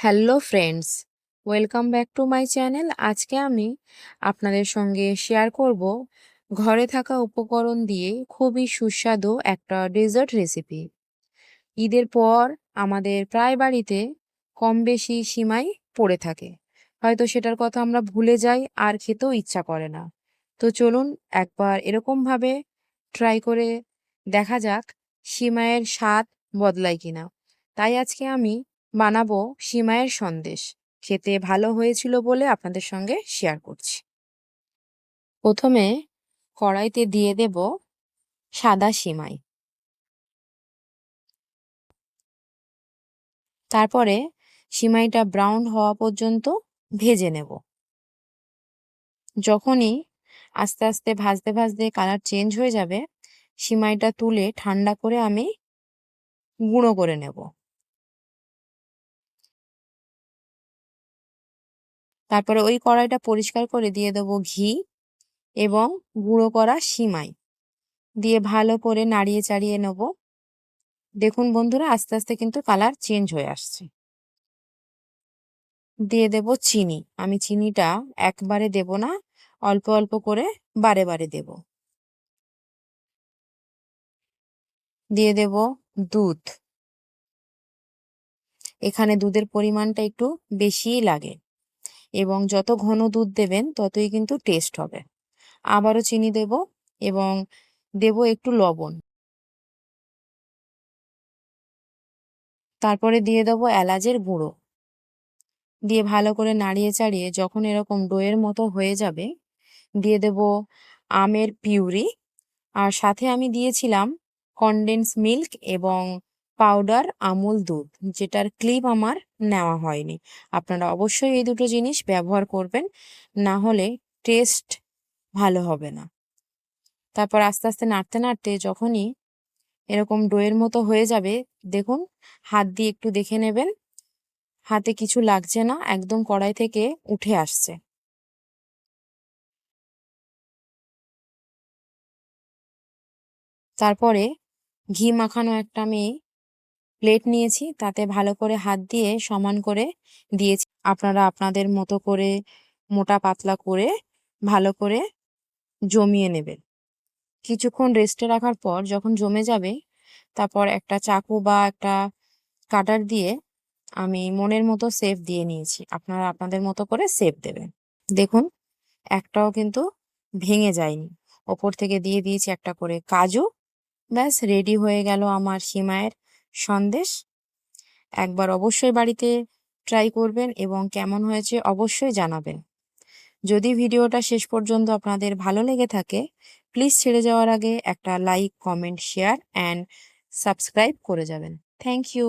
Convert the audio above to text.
Hello friends, welcome back to my channel. আজকে আমি আপনাদের সঙ্গে শেয়ার করব ঘরে থাকা উপকরণ দিয়ে খুবই সুস্বাদু একটা ডেজার্ট রেসিপি। ঈদের পর আমাদের প্রায় বাড়িতে কম বেশি সীমাই পড়ে থাকে। হয়তো সেটার কথা আমরা ভুলে যাই, আর খেতেও ইচ্ছা করে না। তো চলুন একবার এরকমভাবে ট্রাই করে দেখা যাক সিমাইয়ের স্বাদ বদলায় কিনা। তাই আজকে আমি বানাবো সিমাইয়ের সন্দেশ। খেতে ভালো হয়েছিল বলে আপনাদের সঙ্গে শেয়ার করছি। প্রথমে কড়াইতে দিয়ে দেব সাদা সিমাই। তারপরে সিমাইটা ব্রাউন হওয়া পর্যন্ত ভেজে নেব। যখনই আস্তে আস্তে ভাজতে ভাজতে কালার চেঞ্জ হয়ে যাবে, সিমাইটা তুলে ঠান্ডা করে আমি গুঁড়ো করে নেব। তারপরে ওই কড়াইটা পরিষ্কার করে দিয়ে দেবো ঘি এবং গুঁড়ো করা সিমাই। দিয়ে ভালো করে নাড়িয়ে চাড়িয়ে নেব। দেখুন বন্ধুরা, আস্তে আস্তে কিন্তু কালার চেঞ্জ হয়ে আসছে। দিয়ে দেব চিনি। আমি চিনিটা একবারে দেব না, অল্প অল্প করে বারে বারে দেব। দিয়ে দেব দুধ। এখানে দুধের পরিমাণটা একটু বেশিই লাগে। এবং যত ঘন দুধ দেবেন, ততই কিন্তু টেস্ট হবে। আবারও চিনি দেব এবং দেব একটু লবণ। তারপরে দিয়ে দেবো এলাচের গুঁড়ো। দিয়ে ভালো করে নাড়িয়ে চাড়িয়ে যখন এরকম ডোয়ের মতো হয়ে যাবে, দিয়ে দেব আমের পিউরি। আর সাথে আমি দিয়েছিলাম কনডেন্স মিল্ক এবং পাউডার আমুল দুধ, যেটার ক্লিপ আমার নেওয়া হয়নি। আপনারা অবশ্যই এই দুটো জিনিস ব্যবহার করবেন, না হলে টেস্ট ভালো হবে না। তারপর আস্তে আস্তে নাড়তে নাড়তে যখনই এরকম ডোয়ের মতো হয়ে যাবে, দেখুন, হাত দিয়ে একটু দেখে নেবেন, হাতে কিছু লাগছে না, একদম কড়াই থেকে উঠে আসছে। তারপরে ঘি মাখানো একটা আমি প্লেট নিয়েছি, তাতে ভালো করে হাত দিয়ে সমান করে দিয়েছি। আপনারা আপনাদের মতো করে মোটা পাতলা করে ভালো করে জমিয়ে নেবেন। কিছুক্ষণ রেস্টে রাখার পর যখন জমে যাবে, তারপর একটা চাকু বা একটা কাটার দিয়ে আমি মনের মতো সেপ দিয়ে নিয়েছি। আপনারা আপনাদের মতো করে সেপ দেবেন। দেখুন, একটাও কিন্তু ভেঙে যায়নি। ওপর থেকে দিয়ে দিয়েছি একটা করে কাজু। ব্যাস রেডি হয়ে গেল আমার সিমায়ের সন্দেশ। একবার অবশ্যই বাড়িতে ট্রাই করবেন এবং কেমন হয়েছে অবশ্যই জানাবেন। যদি ভিডিওটা শেষ পর্যন্ত আপনাদের ভালো লেগে থাকে প্লিজ ছেড়ে যাওয়ার আগে একটা like comment share and subscribe করে যাবেন। Thank you